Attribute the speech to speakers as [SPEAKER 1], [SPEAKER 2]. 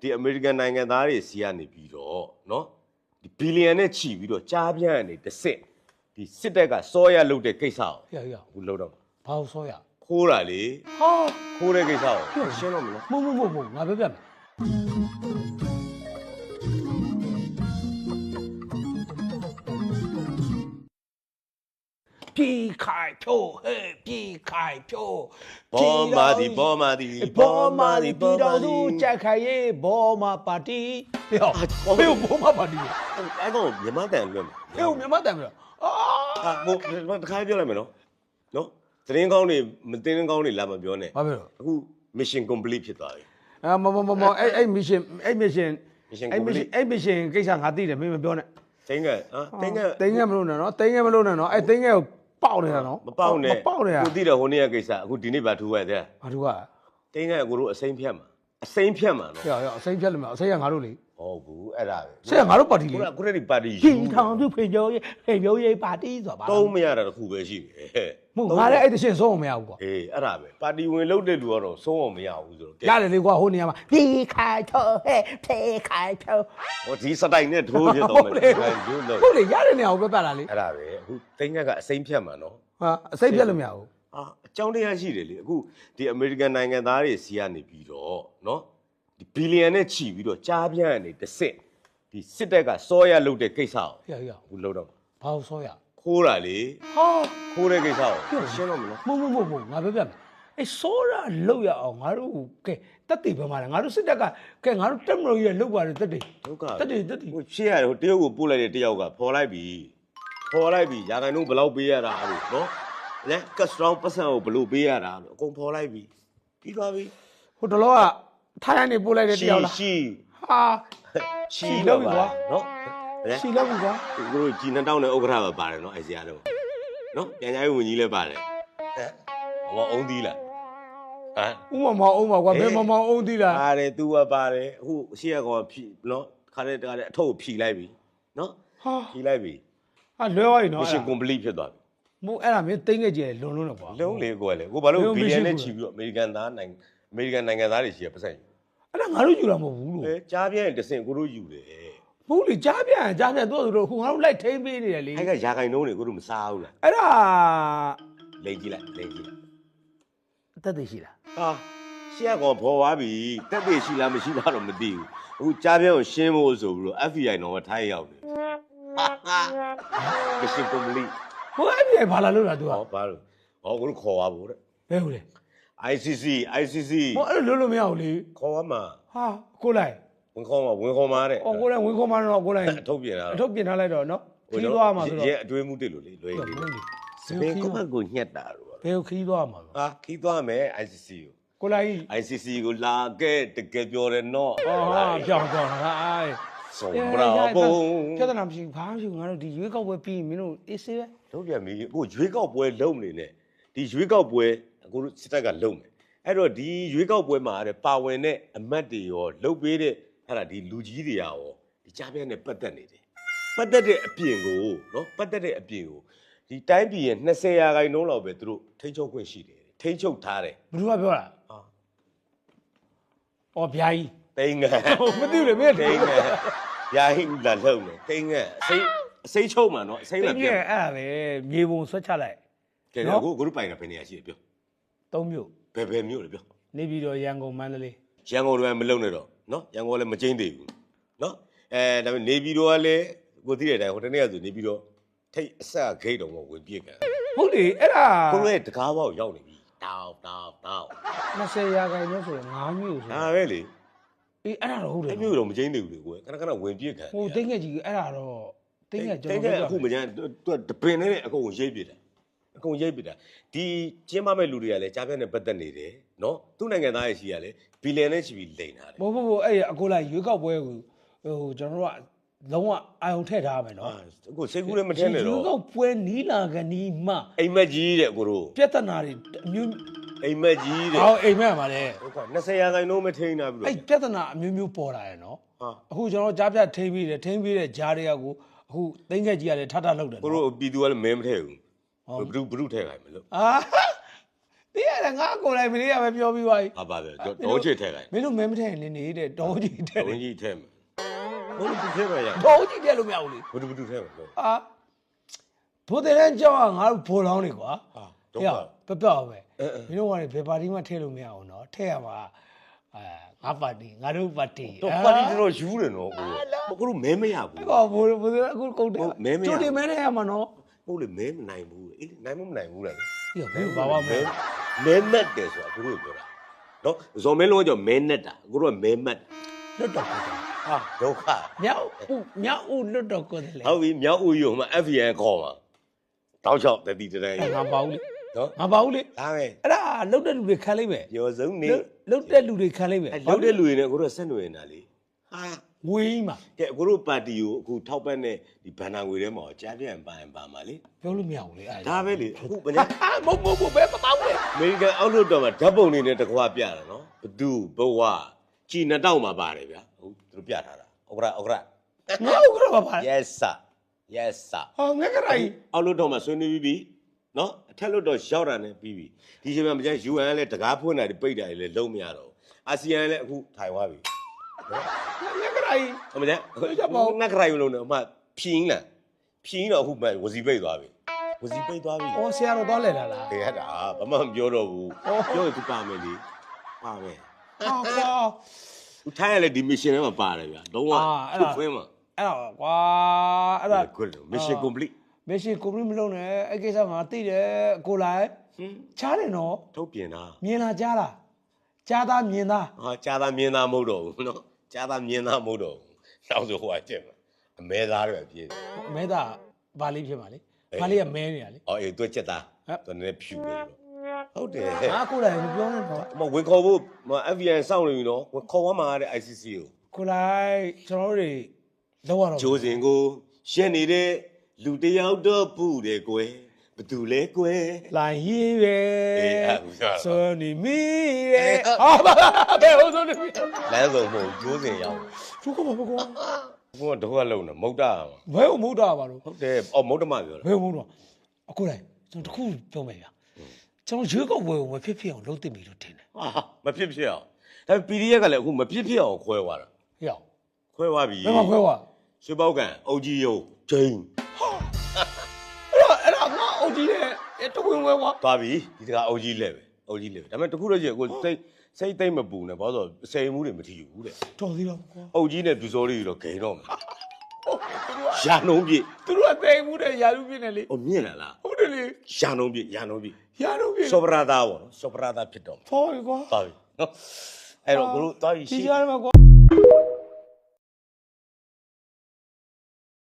[SPEAKER 1] ဒီအမေရိကန်နိုင်ငံသားတွေစီကနေပြီးတော့เนาะဒီဘီလီယံနဲ့ချီပြီးတော့ကြားပြန့်ကနေတစ်စစ်ဒီစစ်တပ်ကစောရလုပ်တဲ့ကိစ္စကို
[SPEAKER 2] ဟေ့ဟေ့
[SPEAKER 1] အခုလုပ်တော့မှာ
[SPEAKER 2] ဘာလို့ဆောရ
[SPEAKER 1] ခိုးတာလေ
[SPEAKER 2] ဟာ
[SPEAKER 1] ခိုးတဲ့ကိစ္စကိုရှင်းတော့မလား
[SPEAKER 2] မဟုတ်မဟုတ်မဟုတ်ငါပြောပြမယ် ပြေခိုင်ဖြိုးဟဲ့ပြေခိုင်ဖြိုး
[SPEAKER 1] ဘောမာဒီဘောမာဒီ
[SPEAKER 2] ဘောမာဒီပြည်တော်စုကြက်ခိုင်ရေးဘောမာပါတီဟေ့ဟောဟေ့ဘောမာပါတီ
[SPEAKER 1] အဲ့တော့မြန်မာတန်လွတ်မှာ
[SPEAKER 2] ဟေ့မြန်မာတန်ပြီလားအာ
[SPEAKER 1] အာဟိုတခါပြောလိုက်မယ်နော်နော်သတင်းကောင်းတွေမသတင်းကောင်းတွေလာမပြောနဲ့
[SPEAKER 2] ဘာဖြစ်လို့
[SPEAKER 1] အခု mission complete ဖြစ်သွားပြီ
[SPEAKER 2] အာမမမမအဲ့အဲ့ mission အဲ့ mission
[SPEAKER 1] Mission
[SPEAKER 2] အဲ့
[SPEAKER 1] complete
[SPEAKER 2] mission အဲ့ mission ကိစ္စငါသိတယ်မင်းမပြောနဲ့
[SPEAKER 1] တင်းကဟာတင်းက
[SPEAKER 2] တင်းငယ်မလို့နဲ့နော်တင်းငယ်မလို့နဲ့နော်အဲ့တင်းငယ်ကို ပေါက်နေတာနော်
[SPEAKER 1] မပေါက်နဲ့
[SPEAKER 2] မပေါက်နေတာ
[SPEAKER 1] ကိုသိတယ်ဟိုနေ့ကကိစ္စအခုဒီနေ့ဗာထူရတဲ့
[SPEAKER 2] ဘာလို့က
[SPEAKER 1] တင်းကကိုတို့အစိမ့်ဖြတ်မှာအစိမ့်ဖြတ်မှာနော်
[SPEAKER 2] ဟေ့ဟေ့အစိမ့်ဖြတ်လို့မအစိမ့်ကငါတို့လေ
[SPEAKER 1] ဟုတ်ဘူးအဲ့ဒါပဲ
[SPEAKER 2] စိတ်ကငါတို့ပါတီလေ
[SPEAKER 1] ခုနခုနဒီပါတီ
[SPEAKER 2] ဟင်းထောင်သူဖေပြောရေးဖေပြောရေးပါတီဆိုတာဘာ
[SPEAKER 1] တုံးမရတာတစ်ခုပဲရှိတယ်
[SPEAKER 2] မဟုတ်ငါလည်းအဲ့တရှင်ဆုံးအောင်မရဘူးကွာ
[SPEAKER 1] အေးအဲ့ဒါပဲပါတီဝင်လုပ်တဲ့လူကတော့ဆုံးအောင်မရဘူးဆိုတော့
[SPEAKER 2] ရတယ်လေကွာဟိုနေရာမှာဒီခိုင်ထောဟဲ့ဖေးခိုင်ထော
[SPEAKER 1] ဟိုဒီစတိုင်နဲ့ထိုးဖြစ်တော့မယ်
[SPEAKER 2] ဟုတ်တယ်ရတယ်နေရာကိုပြပတ်လာလေ
[SPEAKER 1] အဲ့ဒါပဲအခုတိန်ငက်ကအစိမ့်ဖြတ်မှာနော်
[SPEAKER 2] ဟာအစိမ့်ဖြတ်လို့မရဘူး
[SPEAKER 1] အာအကြောင်းတရားရှိတယ်လေအခုဒီအမေရိကန်နိုင်ငံသားတွေစီကနေပြီးတော့နော်ဒီဘီလီယံနဲ့ချီပြီးတော့ကြားပြန့်နေတစ်စစ်ဒီစစ်တပ်ကစောရလုတ်တဲ့ကိစ္စအော
[SPEAKER 2] င်ဟု
[SPEAKER 1] တ်ရဟုတ်လောက်တော့
[SPEAKER 2] ဘာလို့စောရ
[SPEAKER 1] ခိုးတာလေ
[SPEAKER 2] ဟာ
[SPEAKER 1] ခိုးတဲ့ကိစ္စကိုရှင်းတော့မလား
[SPEAKER 2] မဟုတ်မဟုတ်မဟုတ်ငါပြောပြမယ်အဲဆိုရလောက်ရအောင်ငါတို့ကဲတက်တည်ပဲမှာငါတို့စစ်တက်ကကဲငါတို့တက်မလို့ရလောက်ပါတယ်တက်တည်
[SPEAKER 1] ဒုက္ခ
[SPEAKER 2] တက်တည်တက်တည်
[SPEAKER 1] ဟိုရှေ့ရတယ်ဟိုတရုတ်ကိုပို့လိုက်တဲ့တယောက်ကပေါ်လိုက်ပြီပေါ်လိုက်ပြီရာခိုင်နှုန်းဘယ်လောက်ပေးရတာလို့နော်လဲကတ်စတောင်းပတ်စံကိုဘယ်လိုပေးရတာလို့အကုန်ပေါ်လိုက်ပြီပြီးသွားပြီ
[SPEAKER 2] ဟိုတလောကထိုင်းရနေပို့လိုက်တဲ့တယောက်လား
[SPEAKER 1] ရှိရှိ
[SPEAKER 2] ဟာ
[SPEAKER 1] ရှိတော့ပြီ
[SPEAKER 2] ကွာ
[SPEAKER 1] နော်
[SPEAKER 2] ရှိလောက်ပြီကွာ
[SPEAKER 1] ကိုတို့ကြည်နှတောင်းတဲ့ဥက္ကဋ္ဌပဲပါတယ်နော်အဲ့ဆရာတော့နော်ပြန်ကြရေးဝန်ကြီးလည်းပါတယ်ဟဲ့ဟောအုံးသီးလားဟမ်
[SPEAKER 2] ဥမမောင်အောင်ပါကွာ
[SPEAKER 1] ဟေး
[SPEAKER 2] ဘယ်မမောင်အောင်သီးလား
[SPEAKER 1] ပါတယ် तू ကပါတယ်အခုရှေ့ကောင်ဖြီနော်ခါတဲ့တကားတဲ့အထုပ်ကိုဖြီလိုက်ပြီနော်
[SPEAKER 2] ဟာ
[SPEAKER 1] ဖြီလိုက်ပြီ
[SPEAKER 2] ဟာလွဲသွားပြီနော်
[SPEAKER 1] mission complete ဖြစ်သွားပြီ
[SPEAKER 2] မို့အဲ့ဒါမင်းတိတ်ငယ်ကြီးလွန်လွန်းတော့ကွာ
[SPEAKER 1] လုံးလေကိုကလေကိုဘာလို့
[SPEAKER 2] လုံး
[SPEAKER 1] ဘီလီယံ
[SPEAKER 2] mission
[SPEAKER 1] နဲ့
[SPEAKER 2] ကို
[SPEAKER 1] ချီပြီးတော့အမေရိကန်သားနိုင်ငံအမေရိကန်နိုင်ငံသားတွေရှိရပတ်စံယူ
[SPEAKER 2] အဲ့ဒါငါတို့ယူတာမဟုတ်ဘူးလို့
[SPEAKER 1] အဲကြားပြင်းတစင်ကိုတို့ယူတယ်
[SPEAKER 2] မဟုတ်လေကြားပြန်ကြားပြန်တို့တို့ဟိုငါတို့လိုက်ထိမ့်ပေးနေတယ်လေ
[SPEAKER 1] အဲ့ကရာခိုင်နှုန်းတွေကိုတို့မစားဘူးလား
[SPEAKER 2] အဲ့ဒါ
[SPEAKER 1] လိန်ကြည့်လိုက်လိန်ကြည့်လိုက်
[SPEAKER 2] အသက်သိရှိလား
[SPEAKER 1] ဟာရှေ့ကောင်ဖော်သွားပြီတက်သေးရှိလားမရှိလားတော့မသိဘူးအခုကြားပြင်းကိုရှင်းဖို့ဆိုပြီးတော့ FBI တော့ထိုင်းရောက်နေဟာဟာ mission complete
[SPEAKER 2] ဟိုအဲ့ဒီဘာလာလို့လား तू က
[SPEAKER 1] ဟောဘာလို့ဟောကိုတို့ခေါ်သွားဖို့တဲ့
[SPEAKER 2] ဘယ်ဟုတ်လဲ
[SPEAKER 1] ICC ICC
[SPEAKER 2] ဟိုအဲ့လိုလို့လို့မရဘူးလေ
[SPEAKER 1] ခေါ်သွားမှာ
[SPEAKER 2] ဟာကိုလိုက်
[SPEAKER 1] ဝင်ခေါ်မှာဝင်ခေါ်မှာတဲ့
[SPEAKER 2] အော်ကိုလိုက်ဝင်ခေါ်မှတော့ကိုလိုက်
[SPEAKER 1] အထုတ်ပြင်လာ
[SPEAKER 2] အထုတ်ပြင်ထားလိုက်တော့နော်ခီးသွားမှာဆိုတော့
[SPEAKER 1] ရဲအတွေးမှုတစ်လို့လေလွယ်
[SPEAKER 2] ဟုတ်
[SPEAKER 1] လေ
[SPEAKER 2] ဘူးလေ
[SPEAKER 1] စပင်ကမကိုညှက်တာတော့
[SPEAKER 2] ဘယ်ကိုခီးသွားမှာလဲ
[SPEAKER 1] ဟာခီးသွားမယ် ICC ကို
[SPEAKER 2] ကိုလိုက်
[SPEAKER 1] ICC ကိုလာခဲ့တကယ်ပြောတယ်နော်
[SPEAKER 2] အော်ဟာပြောင်းပြောင်းဟာအဲ
[SPEAKER 1] ဆုံးဘရာဘုံ
[SPEAKER 2] ပြဿနာမရှိဘူးဘာမှမရှိဘူးငါတို့ဒီရွေးကောက်ပွဲပြီးရင်မင်းတို့အေးဆေးပဲ
[SPEAKER 1] လုံးပြန်ပြီအခုရွေးကောက်ပွဲလုံနေနဲ့ဒီရွေးကောက်ပွဲအခုစစ်တပ်ကလုံမယ်အဲ့တော့ဒီရွေးကောက်ပွဲမှာတဲ့ပါဝင်တဲ့အမတ်တွေရောလုံပေးတဲ့ အဲ့ဒါဒီလူကြီးတွေရောဒီကြားပြန့်နဲ့ပတ်သက်နေတယ်ပတ်သက်တဲ့အပြင်ကိုနော်ပတ်သက်တဲ့အပြင်ကိုဒီတိုင်းပြည်ရဲ့20ရာခိုင်နှုန်းလောက်ပဲသူတို့ထိန်းချုပ်ခွင့်ရှိတယ်ထိန်းချုပ်ထားတယ်
[SPEAKER 2] ဘယ်သူကပြောတာ
[SPEAKER 1] ဟာ
[SPEAKER 2] အော်ဗျာကြီး
[SPEAKER 1] တိန်ငယ်
[SPEAKER 2] ဟိုမသိဘူးလေမင်း
[SPEAKER 1] တိန်ငယ်ရာဟိလာလုံနေတိန်ငယ်အစိမ့်အစိမ့်ချုပ်မှာနော်အစိမ့်
[SPEAKER 2] တိ
[SPEAKER 1] မှာ
[SPEAKER 2] တ်
[SPEAKER 1] ပြ
[SPEAKER 2] ကြီး
[SPEAKER 1] န်
[SPEAKER 2] အဲ့ဒါပဲမြေပုံဆွတ်ချလိုက်ကဲနော်
[SPEAKER 1] အခုအခုပိုင်တာဘယ်နေရာရှိလဲပြော
[SPEAKER 2] သုံးမျိုး
[SPEAKER 1] ဘယ်ဘယ်မျိုးလဲပြော
[SPEAKER 2] နေပြည်တော်ရန်ကုန်မန္တလေး
[SPEAKER 1] ရန်ကုန်လည်းမလုံနဲ့တော့ နော်ရန်ကုန်ကလည်းမကျင်းသေးဘူးနော်အဲဒါပေမဲ့နေပြည်တော်ကလည်းကိုသိတဲ့အတိုင်းဟိုတနေ့ကဆိုနေပြည်တော်ထိတ်အဆက်ဂိတ်တော်မှာဝင်ပြစ်ကန်
[SPEAKER 2] ဟုတ်လေအဲ့ဒါ
[SPEAKER 1] ကိုလည်းတကားပေါက်ရောက်နေပြီတောင်းတောင်းတောင်း
[SPEAKER 2] 20ရာခိုင်နှုန်းဆိုရင်9မျိုးဆို
[SPEAKER 1] ဒါပဲလေ
[SPEAKER 2] အေးအဲ့ဒါတော့ဟုတ်တယ်
[SPEAKER 1] အဲ့မျိုးတော့မကျင်းသေးဘူးလေကိုယ်ခဏခဏဝင်ပြစ်ခံ
[SPEAKER 2] ဟိုတိတ်ငယ်ကြီးအဲ့ဒါတော့တိတ်ငယ်ကျွန်
[SPEAKER 1] တိ
[SPEAKER 2] တော်
[SPEAKER 1] တ်ကအခုမကျန်းသူတပင်နဲ့အကုန်ရိပ်ပြစ်တာအကုန်ရိပ်ပြစ်တာဒီကျင်းမမဲ့လူတွေကလည်းကြားပြတ်နဲ့ပတ်သက်နေတယ် နော်သူ့နိုင်ငံသားရဲ့ရှိရလဲဘီလီယံနဲ့ချီပြီးလိန်တာတယ်
[SPEAKER 2] ဘို့ဘို့ဘို့အဲ့ရအကိုလိုက်ရွေးကောက်ပွဲကိုဟိုကျွန်တော်တို့ကလုံးဝအာရုံထည့်ထားရမယ်နော်
[SPEAKER 1] ဟာအခုစိတ်ကူးလည်းမထင်းနဲ့
[SPEAKER 2] ရွေးကော
[SPEAKER 1] တော့
[SPEAKER 2] က်ပွဲနီးလာကနီးမှ
[SPEAKER 1] အိမ်မက်ကြီးတဲ့ကိုတို့
[SPEAKER 2] ပြဿနာတွေအမျိုး
[SPEAKER 1] အိမ်မက်ကြီးတဲ့
[SPEAKER 2] ဟောအိမ်မက်ပါလေ
[SPEAKER 1] ဟုတ်ကဲ့20ရာခိုင်နှုန်းမထိန်းတာပြီ
[SPEAKER 2] အဲ့
[SPEAKER 1] လို့
[SPEAKER 2] ပြဿနာအမျိုးမျိုးပေါ်လာရယ်နော်
[SPEAKER 1] ဟာ
[SPEAKER 2] အခုကျွန်တော်ကြားပြထိမ့်ပြီးတယ်ထိမ့်ပြီးတဲ့ဂျားတွေကကိုအခုသိငယ်ကြီးကလည်းထထလောက်တယ်
[SPEAKER 1] ကို
[SPEAKER 2] နော်
[SPEAKER 1] တို့ပြည်သူကလည်းမဲမထည့်ဘူး
[SPEAKER 2] ဟုတ်
[SPEAKER 1] ဘုရုဘုရုထည့်ခိုင်းမလို့
[SPEAKER 2] အာ တပြရတယ်ငါကိုယ်လိုက်မလေးရပဲပြောပြီးသွားပြီ
[SPEAKER 1] ဟာပါပဲတော့ချစ်ထဲလိုက်
[SPEAKER 2] မင်းတို့မဲမထည့်ရင်လည်းနေတဲ့တောကြီးတဲ့
[SPEAKER 1] ဘုန်းကြီးထဲမှာဘုန်းကြီးထဲမှာရ
[SPEAKER 2] တောကြီးတဲ့လို့မရဘူးလေ
[SPEAKER 1] ဘုဒ္ဓဘုဒ္ဓထဲမှာလို့
[SPEAKER 2] အာဘိုးတဲ့တန်းကြောင်းကငါတို့ဘိုးလောင်းနေကွာ
[SPEAKER 1] ဟာ
[SPEAKER 2] ဒု
[SPEAKER 1] တော့
[SPEAKER 2] က္ခပပပဲ
[SPEAKER 1] အဲအဲ
[SPEAKER 2] မင်းတို့ကလည်းဘယ်ပါတီမှထည့်လို့မရအောင်နော်ထည့်ရမှာအဲငါပါတီငါတို့ပါတီ
[SPEAKER 1] တော့ပါတီတော့ယူတယ်နော်ကိုကိုတို့မဲမရဘူး
[SPEAKER 2] ကောဘိုးဘိုးအခုကုန်တယ်
[SPEAKER 1] ဟုတ်မဲမရ
[SPEAKER 2] ကျိုးတင်မဲနဲ့ရမှာနော်
[SPEAKER 1] ဟုတ်လေမဲမနိုင်ဘူးအေးနိုင်မမနိုင်ဘူးလား
[SPEAKER 2] ပြီးတော့ဘယ်ဘာမှမ
[SPEAKER 1] မဲ
[SPEAKER 2] လဲ
[SPEAKER 1] မဲမတ်တယ်ဆိုတာကိုတို့ပြောတာနော်ဇော်မဲလုံးကကြောမဲနဲ့တာကိုတို့ကမဲမတ်
[SPEAKER 2] လွတ်တော့ကိုတယ်
[SPEAKER 1] ဟာဒုက္ခ
[SPEAKER 2] မြောက်ဦးမြောက်ဦးလွတ်တော့ကိုတယ်လေ
[SPEAKER 1] ဟုတ်ပြီမြောက်ဦးယူမှာ FVN ခေါ်မှာတောက်ချောက်တတိတတိုင်း
[SPEAKER 2] ငါပါဘူးလေ
[SPEAKER 1] နော်
[SPEAKER 2] ငါပါဘူးလေ
[SPEAKER 1] ဒါပဲ
[SPEAKER 2] အဲ့ဒါလုတ်တဲ့လူတွေခံလိုက်ပဲ
[SPEAKER 1] ပြောစုံနေ
[SPEAKER 2] လုတ်တဲ့လူတွေခံလိုက်ပဲ
[SPEAKER 1] အဲလောက်တဲ့လူတွေနဲ့ကိုတို့ကဆက်နွယ်နေတာလေဟာ
[SPEAKER 2] ဝင်းမှာ
[SPEAKER 1] ကဲကိုတို့ပါတီကိုအခုထောက်ပံ့တဲ့ဒီဘန်နာငွေထဲမှာကြားပြန်ပါရင်ပါမှာလေ
[SPEAKER 2] ပြောလို့မရဘူးလေအဲ့
[SPEAKER 1] ဒါပဲလေအခုဘယ်
[SPEAKER 2] ဟာ
[SPEAKER 1] နဲ့
[SPEAKER 2] ဟာမဟုတ်မဟုတ်မဟုတ်ဘယ်မပေါ့လေ
[SPEAKER 1] အမေရိကန်အောက်လွှတ်တော်မှာဓာတ်ပုံတွေနဲ့တကွာပြတာနော်ဘသူဘဝကြည်နှစ်တောက်မှာပါတယ်ဗျာဟုတ်သူတို့ပြထားတာဩကရဩကရ
[SPEAKER 2] ငါ့ကိုကတော့ပါပါ
[SPEAKER 1] yes sir yes sir
[SPEAKER 2] ဟာငါကရိုင်း
[SPEAKER 1] အောက်လွှတ်တော်မှာဆွေးနွေးပြီးပြီနော်အထက်လွှတ်တော်ရောက်တာနဲ့ပြီးပြီဒီချိန်မှာမကျန် UN ကလည်းတကားဖွင့်တာတွေပိတ်တာတွေလည်းလုံးမရတော့ဘူးအာဆီယံကလည်းအခုထိုင်သွားပြီ
[SPEAKER 2] ငါကရိုင်း
[SPEAKER 1] အမကျန်ငါကရိုင်လုံးတော့အမဖြင်းလာဖြင်းတော့အခုမှဝစီပိတ်သွားပြီဝစီပိတ်သွားပြီ။
[SPEAKER 2] အော်ဆရာတော်သွားလဲလာလား
[SPEAKER 1] တကယ်တာဘာမှမပြောတော့ဘူး
[SPEAKER 2] အော်
[SPEAKER 1] ပြောရင်သူပါမယ်လေပါမယ်။
[SPEAKER 2] ဟာကွာ
[SPEAKER 1] သူထိုင်းရလေဒီ mission ထဲမှာပါတယ်ဗျာလုံးဝ
[SPEAKER 2] အာအဲ့ဒါ
[SPEAKER 1] ခွင်းမှာ။
[SPEAKER 2] အဲ့တော့ကွာအဲ့ဒါ
[SPEAKER 1] good mission complete
[SPEAKER 2] မရှင်ကိုမလုံးနဲ့အဲ့ကိစ္စငါသိတယ်ကိုလိုက်
[SPEAKER 1] ဟင်း
[SPEAKER 2] ချားတယ်နော်
[SPEAKER 1] ထုတ်ပြင်တာ
[SPEAKER 2] မြင်လားကြားလားကြားသားမြင်သား
[SPEAKER 1] ဟာကြားသားမြင်သားမဟုတ်တော့ဘူးနော် ကြားသားမြင်သားမဟုတ်တော့ဘူးနောက်ဆိုဟိုကကျက်မှာအမဲသားတွေပဲပြေးတယ်
[SPEAKER 2] မဲသားဘာလေးဖြစ်ပါလေ
[SPEAKER 1] အေး
[SPEAKER 2] ဘာလေးကမဲနေရလေ
[SPEAKER 1] အော်အေးသူကကျက်သား
[SPEAKER 2] ဟမ်
[SPEAKER 1] သူနည်းနည်းဖြူနေတော့ဟုတ်တယ်
[SPEAKER 2] ငါကိုလိုက်မပြောနဲ့တော့
[SPEAKER 1] မဝင်ခေါ်ဖို့မ FBI စောင့်နေပြီနော်ဝင်ခေါ်သွားမှာတဲ့ ICC ကို
[SPEAKER 2] ကိုလိုက်ကျွန်တော်တို့တွေလောက်ရတော့
[SPEAKER 1] ဂျိုးစင်ကိုရှက်နေတဲ့လူတစ်ယောက်တော့ပူတယ်ကွယ် ဘသူလဲကွယ်
[SPEAKER 2] လိုင်းရေးပဲ
[SPEAKER 1] အေးအဲ့ဒါ
[SPEAKER 2] ဆိုနေမီရဲ့
[SPEAKER 1] အေး
[SPEAKER 2] ဟာဘာဘယ်ဟိုဆိုနေမီ
[SPEAKER 1] လမ်းစုံမဟုတ်ဂျိုးစင်ရောက်
[SPEAKER 2] သူကဘာကွာ
[SPEAKER 1] ဘုကတော့လုံးနေမုတ်တာမှာ
[SPEAKER 2] ဘယ်ဟိုမဟုတ်တာပါလို့
[SPEAKER 1] ဟုတ်တယ်အော်မုတ်တမပြောတာ
[SPEAKER 2] ဘယ်မို့တော့အခုလိုက်ကျွန်တော်တခုပြောမယ်ဗျာကျွန်တော်ရွေးကောက်ပွဲကိုမဖြစ်ဖြစ်အောင်လုပ်တင်ပြီလို့ထင်တယ်
[SPEAKER 1] ဟာမဖြစ်ဖြစ်အောင်ဒါပေမဲ့ PDF ကလည်းအခုမဖြစ်ဖြစ်အောင်ခွဲသွားတာ
[SPEAKER 2] ဟေ့အောင်
[SPEAKER 1] ခွဲသွားပြီ
[SPEAKER 2] ဘယ်မှာခွဲသွား
[SPEAKER 1] ရွှေပေါက်ကန်အုတ်ကြီးယုံဂျိန်း
[SPEAKER 2] အဲ့ ဒါအဲ့ဒါငါအုတ်ကြီးနဲ့တဝင်းဝဲကွာ
[SPEAKER 1] သွားပြီဒီတကအုတ်ကြီးလဲပဲအုတ်ကြီးလဲပဲဒါပေမဲ့တခုတော့ကြည့်ကိုစိတ်စိတ်သိမ့်မပူနဲ့ဘာလို့ဆိုစိတ်မှုတွေမထီဘူးတဲ့
[SPEAKER 2] တော်သေးတော့ကွာ
[SPEAKER 1] အုတ်ကြီးနဲ့ပြူစောလေးတော့ဂိမ်းတော့မယ်ရှာနှုံးပြည့်
[SPEAKER 2] သူတို့ကတိမ်မှုတဲ့ယာလူပြင်းနေလေ။
[SPEAKER 1] အော်မြင်လာလား
[SPEAKER 2] ဟုတ်တယ်လေ။
[SPEAKER 1] ရှာနှုံးပြရနှုံးပြ
[SPEAKER 2] ယာလူပြင်း
[SPEAKER 1] စောပရာသားပေါ့နော်။စောပရာသားဖြစ်တော့မှာ
[SPEAKER 2] ဖော်ပြီကွာ။
[SPEAKER 1] သွားပြီနော်။အဲ့တော့ကိုတို့သွားပြီ
[SPEAKER 2] ဒီ
[SPEAKER 1] ရှိ
[SPEAKER 2] ကြားမှာကွာ